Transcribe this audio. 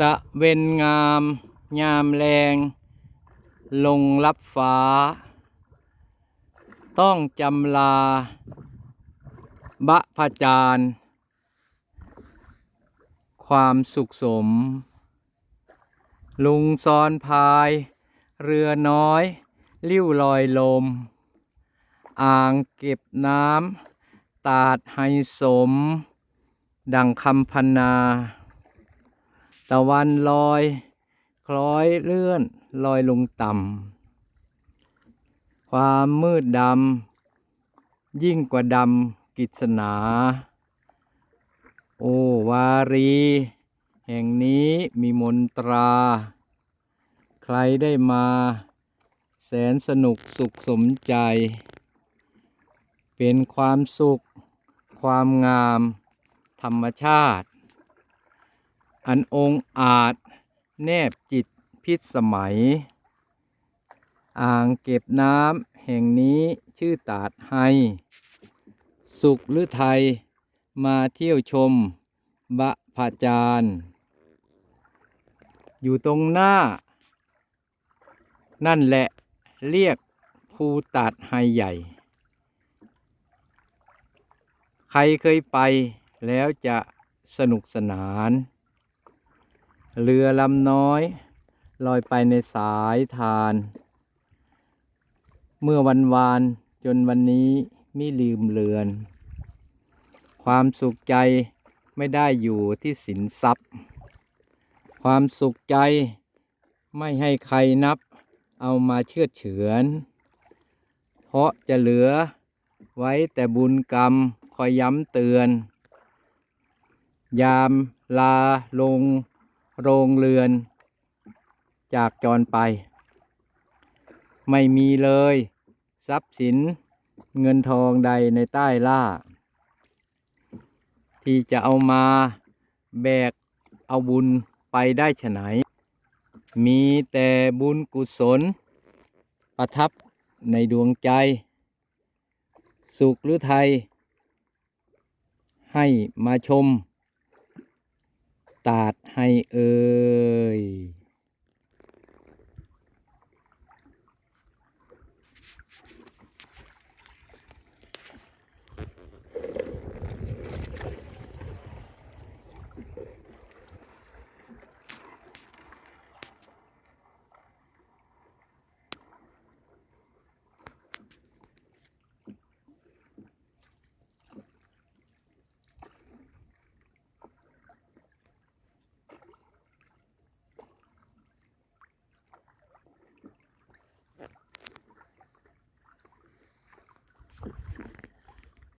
ตะเวนงาม ยามแรง ลงรับฟ้า ต้องจำลา บะพจารความสุขสม ลุงซ้อนพาย เรือน้อย ลิ้วลอยลม อ่างเก็บน้ำ ตาดไฮสม ดังคำพันนา ตะวันลอย คล้อยเลื่อนลอยลงต่ำ ความมืดดำ ยิ่งกว่าดำกิศนา โอวารี แห่งนี้มีมนตรา ใครได้มา แสนสนุกสุขสมใจ เป็นความสุข ความงาม ธรรมชาติ อันองค์อาจ แนบจิตพิษสมัย อ่างเก็บน้ำแห่งนี้ชื่อตาดไฮสุขหรือไทยมาเที่ยวชม บะพาจารย์อยู่ตรงหน้า นั่นแหละเรียกภูตาดไฮใหญ่ ใครเคยไปแล้วจะสนุกสนาน เรือลำน้อยลอยไปในสายทาน เมื่อวันวานจนวันนี้ไมิลืมเลือน ความสุขใจไม่ได้อยู่ที่สินทรัพย์ ความสุขใจไม่ให้ใครนับเอามาเชื่อเฉือน เพราะจะเหลือไว้แต่บุญกรรมคอยย้ำเตือน ยามลาลง โรงเรือน จากจรไป ไม่มีเลย ทรัพย์สินเงินทองใดในใต้ล่า ที่จะเอามาแบกเอาบุญไปได้ฉไหน มีแต่บุญกุศล ประทับในดวงใจ สุขหรือไทย ให้มาชม ตาดให้เอ่ย